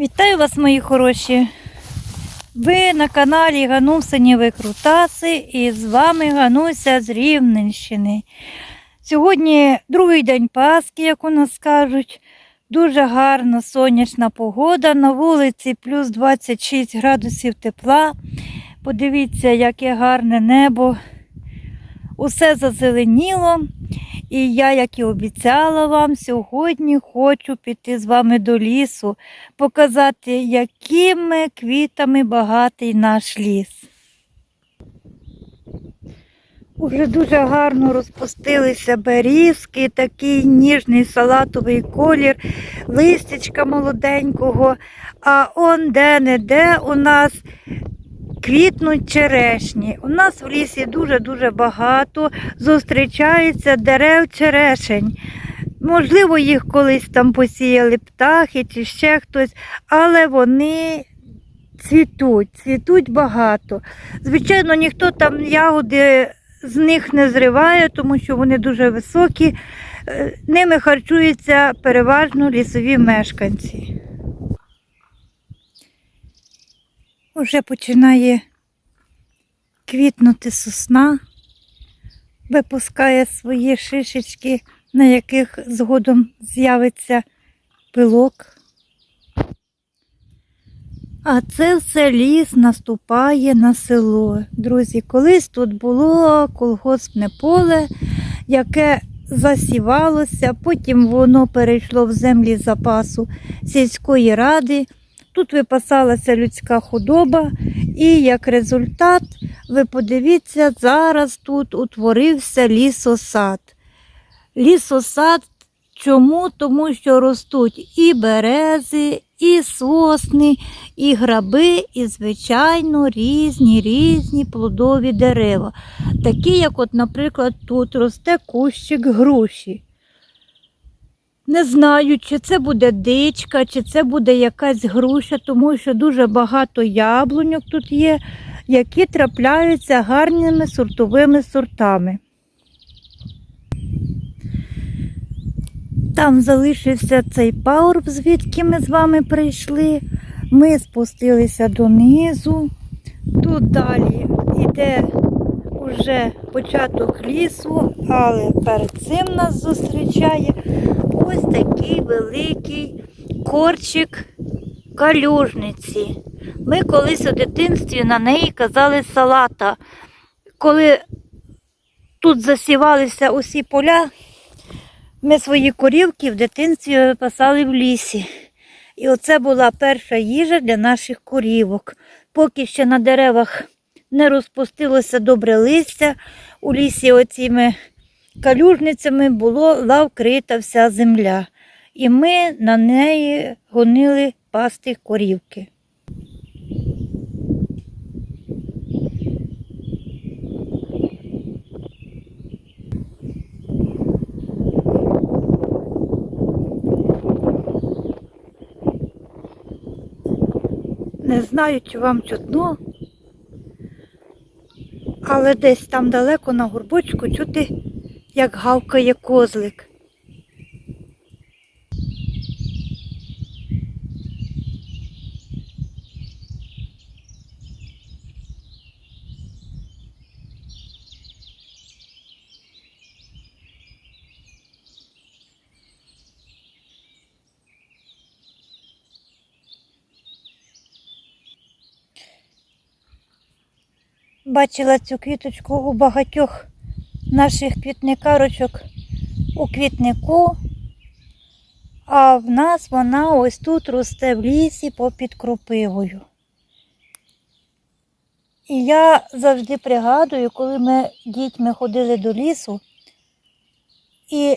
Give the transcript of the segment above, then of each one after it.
Вітаю вас, мої хороші. Ви на каналі Ганусині Викрутаси і з вами Гануся з Рівненщини. Сьогодні другий день Пасхи, як у нас кажуть. Дуже гарна сонячна погода. На вулиці плюс 26 градусів тепла. Подивіться, яке гарне небо. Усе зазеленіло. І я, як і обіцяла вам, сьогодні хочу піти з вами до лісу, показати, якими квітами багатий наш ліс. Уже дуже гарно розпустилися берізки, такий ніжний салатовий колір, листячка молоденького, а он де-не-де у нас квітнуть черешні. У нас в лісі дуже-дуже багато зустрічається дерев черешень. Можливо, їх колись там посіяли птахи чи ще хтось, але вони цвітуть, цвітуть багато. Звичайно, ніхто там ягоди з них не зриває, тому що вони дуже високі. Е, Ними харчуються переважно лісові мешканці. Уже починає квітнути сосна, випускає свої шишечки, на яких згодом з'явиться пилок. А це все ліс наступає на село. Друзі, колись тут було колгоспне поле, яке засівалося, потім воно перейшло в землі запасу сільської ради. Тут випасалася людська худоба, і як результат, ви подивіться, зараз тут утворився лісосад. Лісосад чому? Тому що ростуть і берези, і сосни, і граби, і, звичайно, різні різні плодові дерева. Такі, як, от, наприклад, тут росте кущик груші. Не знаю, чи це буде дичка, чи це буде якась груша, тому що дуже багато яблуньок тут є, які трапляються гарними сортовими сортами. Там залишився цей пагорб, звідки ми з вами прийшли. Ми спустилися донизу. Тут далі йде уже початок лісу, але перед цим нас зустрічає ось такий великий корчик калюжниці. Ми колись у дитинстві на неї казали салата. Коли тут засівалися усі поля, ми свої корівки в дитинстві випасали в лісі. І оце була перша їжа для наших корівок. Поки ще на деревах не розпустилося добре листя, у лісі оціми калюжницями була вкрита вся земля. І ми на неї гонили пасти корівки. Не знаю, чи вам чутно, але десь там далеко на горбочку чути, як гавкає козлик. Бачила цю квіточку у багатьох наших квітникарочок у квітнику, а в нас вона ось тут росте в лісі попід кропивою. І я завжди пригадую, коли ми дітьми ходили до лісу і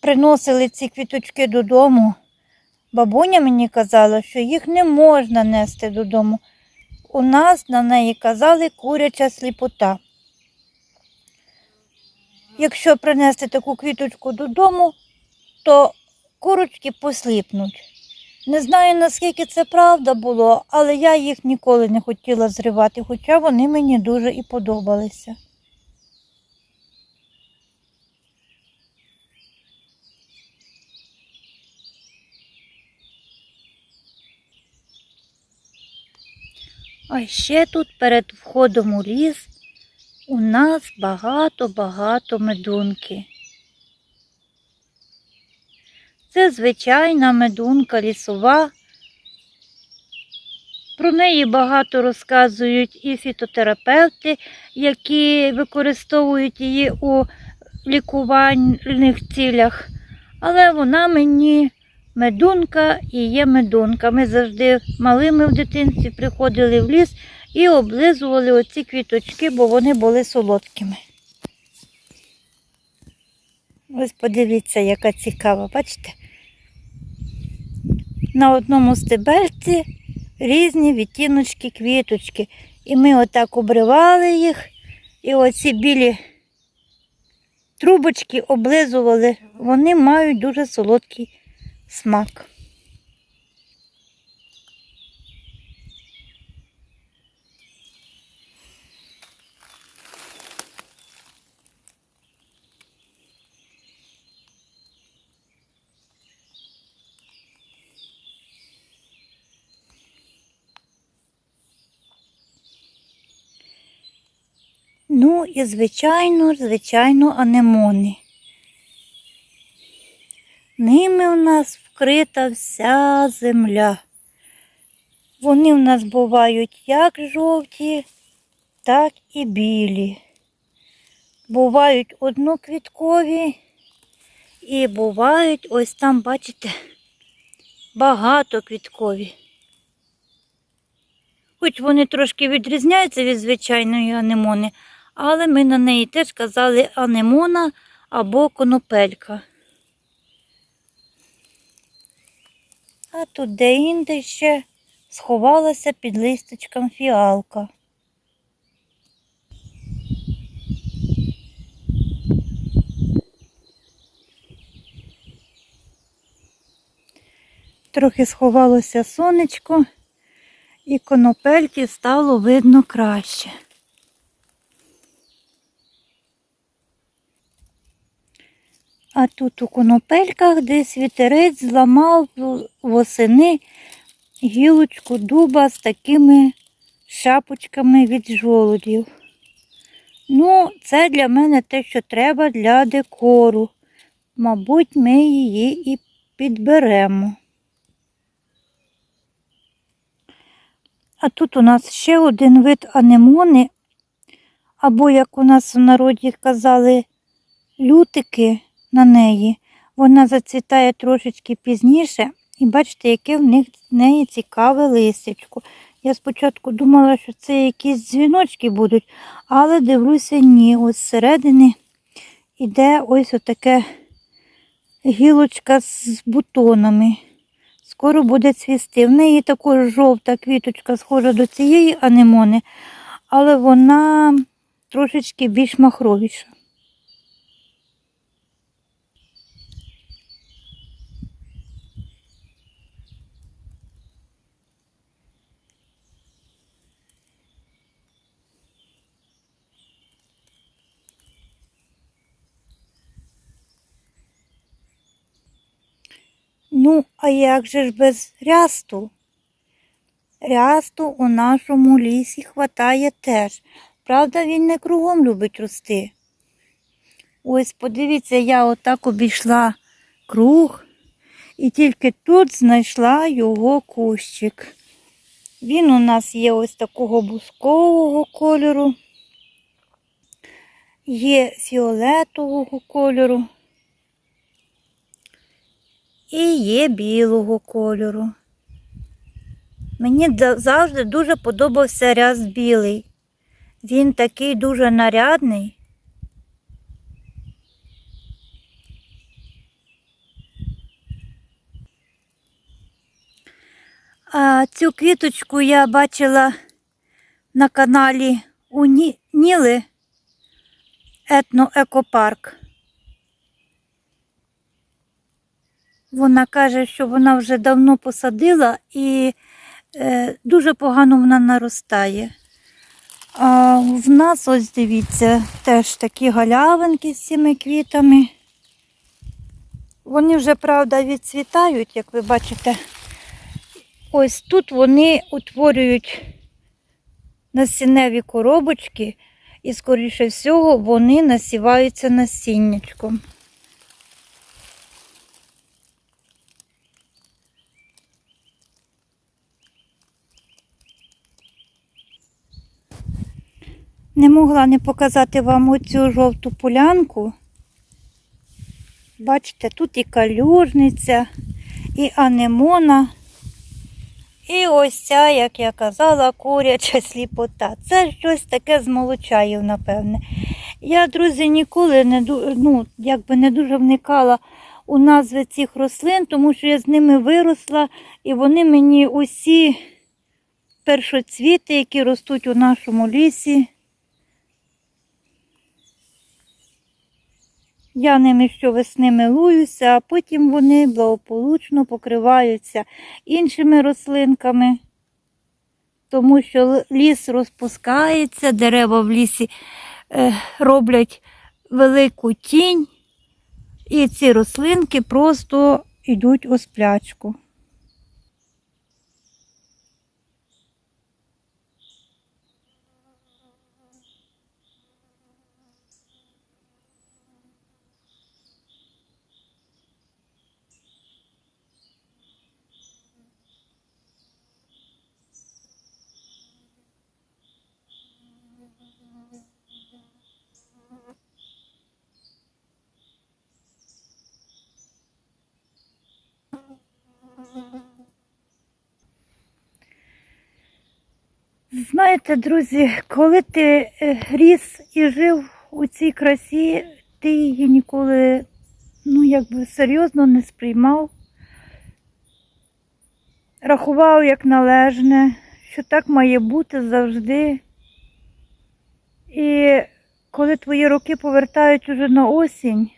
приносили ці квіточки додому, бабуня мені казала, що їх не можна нести додому у нас на неї казали куряча сліпота. Якщо принести таку квіточку додому, то курочки посліпнуть. Не знаю, наскільки це правда було, але я їх ніколи не хотіла зривати, хоча вони мені дуже і подобалися. А ще тут перед входом у ліс у нас багато-багато медунки. Це звичайна медунка лісова. Про неї багато розказують і фітотерапевти, які використовують її у лікувальних цілях. Але вона мені медунка і є медунка. Ми завжди малими в дитинстві приходили в ліс і облизували оці квіточки, бо вони були солодкими. Ось подивіться, яка цікава, бачите? На одному стебельці різні відтіночки квіточки. І ми отак обривали їх, і оці білі трубочки облизували. Вони мають дуже солодкий смак. Ну і, звичайно, звичайно, анемони. Ними у нас вкрита вся земля. Вони в нас бувають як жовті, так і білі. Бувають одноквіткові і бувають ось там, бачите, багатоквіткові. Хоч вони трошки відрізняються від звичайної анемони, але ми на неї теж казали анемона або конопелька. А тут де-інде ще сховалася під листочком фіалка. Трохи сховалося сонечко, і конопельки стало видно краще. А тут у конопельках десь вітерець зламав восени гілочку дуба з такими шапочками від жолудів. Ну, це для мене те, що треба для декору. Мабуть, ми її і підберемо. А тут у нас ще один вид анемони, або, як у нас в народі казали, лютики на неї. Вона зацвітає трошечки пізніше, і бачите, яке в них неї цікаве листячко. Я спочатку думала, що це якісь дзвіночки будуть, але дивлюся, ні, ось зсередини іде ось отаке гілочка з бутонами. Скоро буде цвісти. В неї також жовта квіточка схожа до цієї анемони, але вона трошечки більш махровіша. Ну, а як же ж без рясту? Рясту у нашому лісі хватає теж. Правда, він не кругом любить рости. Ось, подивіться, я отак обійшла круг і тільки тут знайшла його кущик. Він у нас є ось такого бускового кольору, є фіолетового кольору і є білого кольору. Мені завжди дуже подобався ряс білий. Він такий дуже нарядний. А цю квіточку я бачила на каналі у Ні- Ніли етноекопарк. Вона каже, що вона вже давно посадила і е, дуже погано вона наростає. А в нас, ось дивіться, теж такі галявинки з цими квітами. Вони вже, правда, відцвітають, як ви бачите. Ось тут вони утворюють насінневі коробочки, і, скоріше всього, вони насіваються насіннячком. Не могла не показати вам оцю жовту полянку. Бачите, тут і калюжниця, і анемона. І ось ця, як я казала, куряча сліпота. Це щось таке з молочаїв, напевне. Я, друзі, ніколи не, ну, якби не дуже вникала у назви цих рослин, тому що я з ними виросла, і вони мені усі першоцвіти, які ростуть у нашому лісі. Я ними щовесни милуюся, а потім вони благополучно покриваються іншими рослинками, тому що ліс розпускається, дерева в лісі е, роблять велику тінь, і ці рослинки просто йдуть у сплячку. Знаєте, друзі, коли ти е, ріс і жив у цій красі, ти її ніколи ну, якби серйозно не сприймав, рахував як належне, що так має бути завжди. І коли твої роки повертають уже на осінь,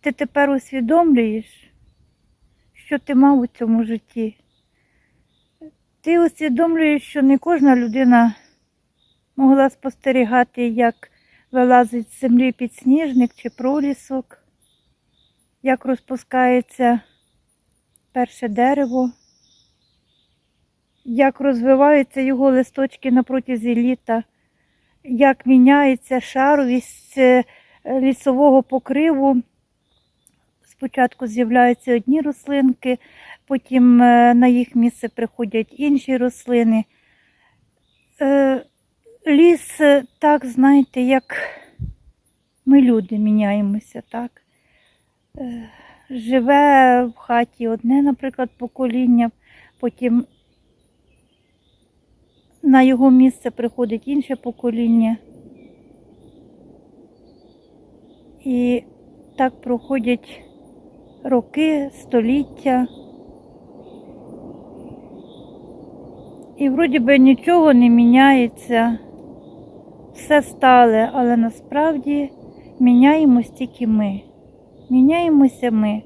ти тепер усвідомлюєш, що ти мав у цьому житті. Ти усвідомлюєш, що не кожна людина могла спостерігати, як вилазить з землі підсніжник чи пролісок, як розпускається перше дерево, як розвиваються його листочки на протязі літа, як міняється шаровість е, лісового покриву. Спочатку з'являються одні рослинки, потім е, на їх місце приходять інші рослини. Е, Ліс, е, так, знаєте, як ми люди міняємося, так. Живе в хаті одне, наприклад, покоління, потім на його місце приходить інше покоління. І так проходять роки, століття. І вроді би нічого не міняється, все стале, але насправді міняємось тільки ми. Міняємося ми.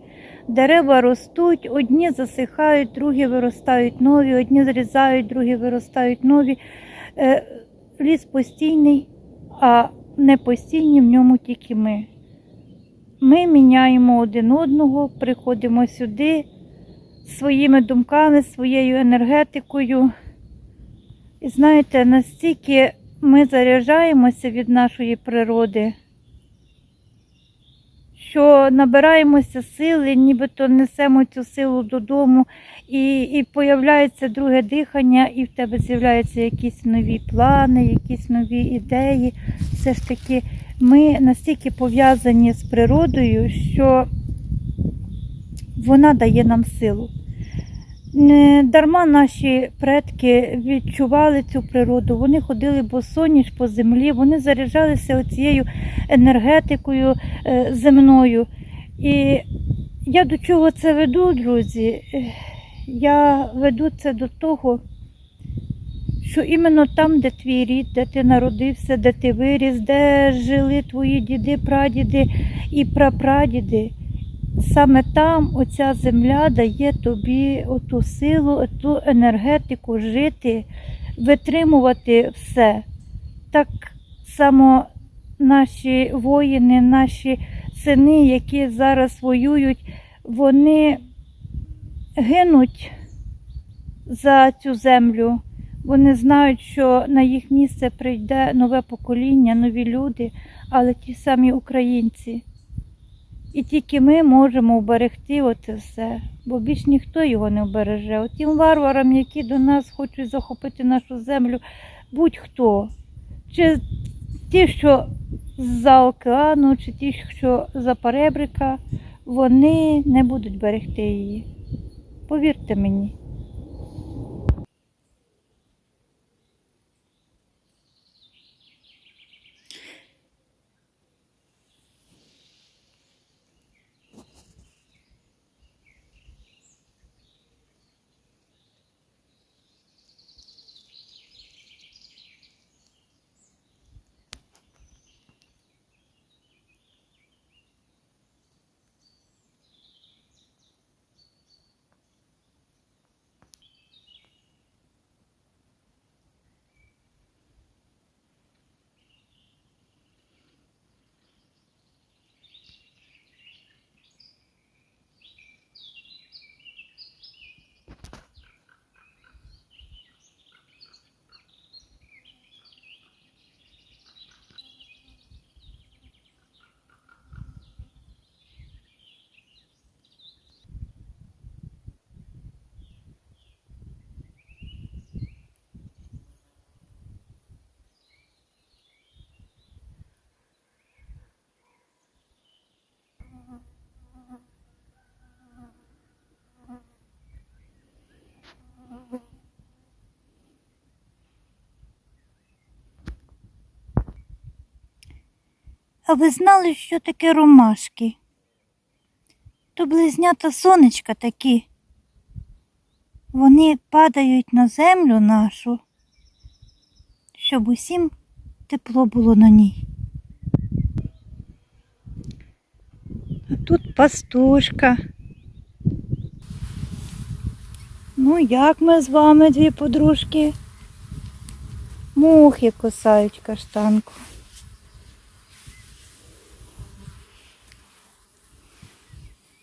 Дерева ростуть, одні засихають, другі виростають нові, одні зрізають, другі виростають нові. Е, Ліс постійний, а не постійні в ньому тільки ми. Ми міняємо один одного, приходимо сюди своїми думками, своєю енергетикою. І знаєте, настільки ми заряджаємося від нашої природи, що набираємося сили, нібито несемо цю силу додому, і, і появляється друге дихання, і в тебе з'являються якісь нові плани, якісь нові ідеї. Все ж таки, ми настільки пов'язані з природою, що вона дає нам силу. Не дарма наші предки відчували цю природу, вони ходили босоніж по землі, вони заряджалися цією енергетикою е, земною. І я до чого це веду, друзі? Е, Я веду це до того, що іменно там, де твій рід, де ти народився, де ти виріс, де жили твої діди, прадіди і прапрадіди, саме там оця земля дає тобі оту силу, ту енергетику жити, витримувати все. Так само наші воїни, наші сини, які зараз воюють, вони гинуть за цю землю. Вони знають, що на їх місце прийде нове покоління, нові люди, але ті самі українці. І тільки ми можемо вберегти оце все, бо більш ніхто його не вбереже. От варварам, які до нас хочуть захопити нашу землю, будь-хто. Чи ті, що з-за океану, чи ті, що за перебрика, вони не будуть берегти її. Повірте мені. А ви знали, що таке ромашки? То близнята сонечка такі. Вони падають на землю нашу, щоб усім тепло було на ній. А тут пастушка. Ну, як ми з вами, дві подружки? Мухи кусають каштанку.